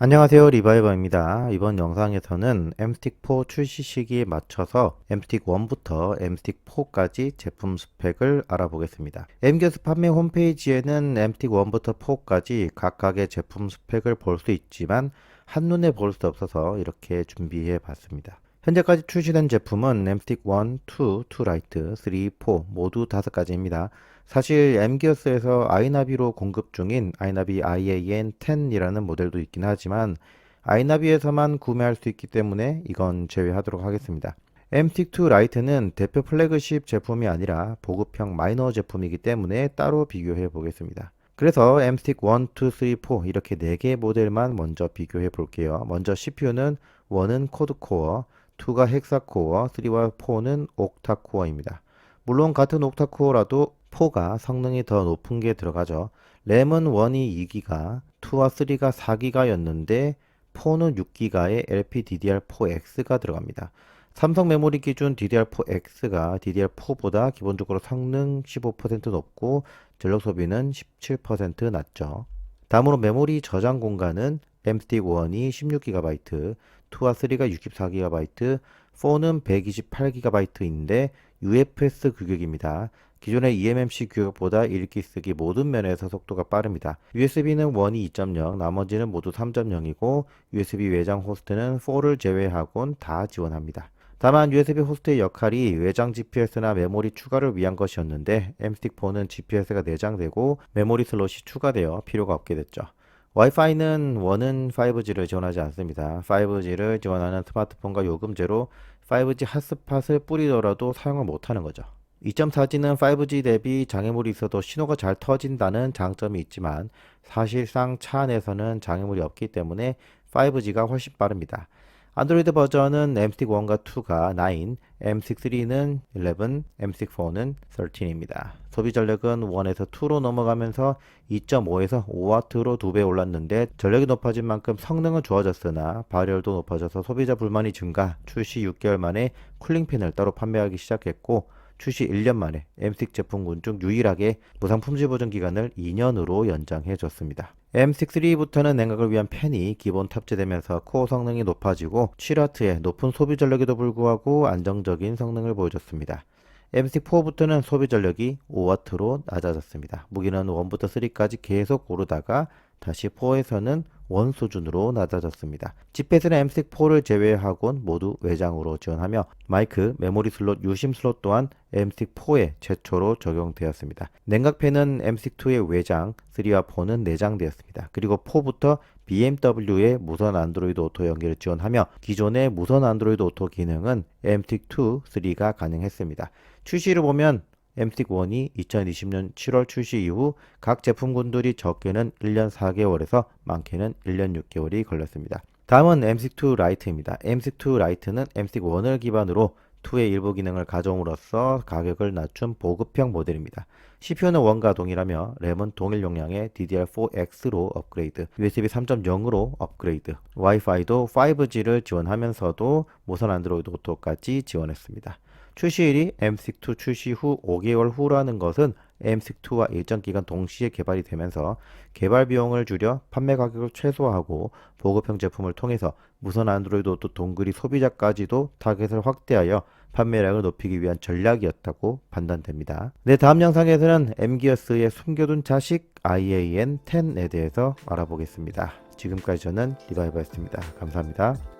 안녕하세요 리바이버입니다. 이번 영상에서는 엠스틱4 출시 시기에 맞춰서 엠스틱1부터 엠스틱4까지 제품 스펙을 알아보겠습니다. 엠기어스 판매 홈페이지에는 엠스틱1부터 4까지 각각의 제품 스펙을 볼 수 있지만 한눈에 볼 수 없어서 이렇게 준비해 봤습니다. 현재까지 출시된 제품은 엠스틱 1, 2, 2 라이트, 3, 4 모두 5가지입니다. 사실 엠기어스에서 아이나비로 공급 중인 아이나비 IAN10이라는 모델도 있긴 하지만 아이나비에서만 구매할 수 있기 때문에 이건 제외하도록 하겠습니다. MT2 라이트는 대표 플래그십 제품이 아니라 보급형 마이너 제품이기 때문에 따로 비교해 보겠습니다. 그래서 MS틱 1, 2, 3, 4 이렇게 4개 모델만 먼저 비교해 볼게요. 먼저 CPU는 1은 코드코어, 2가 헥사코어, 3와 4는 옥타코어입니다. 물론 같은 옥타코어라도 4가 성능이 더 높은 게 들어가죠. 램은 1이 2기가, 2와 3가 4기가였는데 4는 6기가에 LPDDR4X가 들어갑니다. 삼성 메모리 기준 DDR4X가 DDR4보다 기본적으로 성능 15% 높고 전력 소비는 17% 낮죠. 다음으로 메모리 저장 공간은 MS틱 1이 16GB, 2와 3가 64GB, 4는 128GB인데 UFS 규격입니다. 기존의 eMMC 규격보다 읽기 쓰기 모든 면에서 속도가 빠릅니다. USB는 1이 2.0, 나머지는 모두 3.0이고 USB 외장 호스트는 4를 제외하곤 다 지원합니다. 다만 USB 호스트의 역할이 외장 GPS나 메모리 추가를 위한 것이었는데 MS틱4는 GPS가 내장되고 메모리 슬롯이 추가되어 필요가 없게 됐죠. 와이파이는 1은 5G를 지원하지 않습니다. 5G를 지원하는 스마트폰과 요금제로 5G 핫스팟을 뿌리더라도 사용을 못하는 거죠. 2.4G는 5G 대비 장애물이 있어도 신호가 잘 터진다는 장점이 있지만 사실상 차 안에서는 장애물이 없기 때문에 5G가 훨씬 빠릅니다. 안드로이드 버전은 M6 1과 2가 9, M6-3는 11, M6-4는 13입니다. 소비 전력은 1에서 2로 넘어가면서 2.5에서 5W로 2배 올랐는데 전력이 높아진 만큼 성능은 좋아졌으나 발열도 높아져서 소비자 불만이 증가, 출시 6개월 만에 쿨링팬을 따로 판매하기 시작했고 출시 1년 만에 M6 제품군 중 유일하게 무상 품질 보증 기간을 2년으로 연장해 줬습니다. M6-3부터는 냉각을 위한 팬이 기본 탑재되면서 코어 성능이 높아지고 7W의 높은 소비 전력에도 불구하고 안정적인 성능을 보여줬습니다. M6-4부터는 소비 전력이 5W로 낮아졌습니다. 무기는 1부터 3까지 계속 오르다가 다시 4에서는 원 수준으로 낮아졌습니다. 지펫은 M6-4를 제외하곤 모두 외장으로 지원하며 마이크, 메모리 슬롯, 유심 슬롯 또한 M6-4에 최초로 적용되었습니다. 냉각팬은 M6-2의 외장, 3와 4는 내장되었습니다. 그리고 4부터 BMW의 무선 안드로이드 오토 연결을 지원하며 기존의 무선 안드로이드 오토 기능은 M6-2, 3가 가능했습니다. 출시를 보면 M6-1이 2020년 7월 출시 이후 각 제품군들이 적게는 1년 4개월에서 많게는 1년 6개월이 걸렸습니다. 다음은 M6-2 라이트입니다. M6-2 라이트는 M6-1을 기반으로 2의 일부 기능을 가져옴으로써 가격을 낮춘 보급형 모델입니다. CPU는 1과 동일하며 램은 동일 용량의 DDR4X로 업그레이드, USB 3.0으로 업그레이드, 와이파이도 5G를 지원하면서도 무선 안드로이드 오토까지 지원했습니다. 출시일이 M6 출시 후 5개월 후라는 것은 M6와 일정 기간 동시에 개발이 되면서 개발 비용을 줄여 판매 가격을 최소화하고 보급형 제품을 통해서 무선 안드로이드 오토 동그리 소비자까지도 타겟을 확대하여 판매량을 높이기 위한 전략이었다고 판단됩니다. 네, 다음 영상에서는 엠기어스의 숨겨둔 자식 IAN10에 대해서 알아보겠습니다. 지금까지 저는 리바이버였습니다. 감사합니다.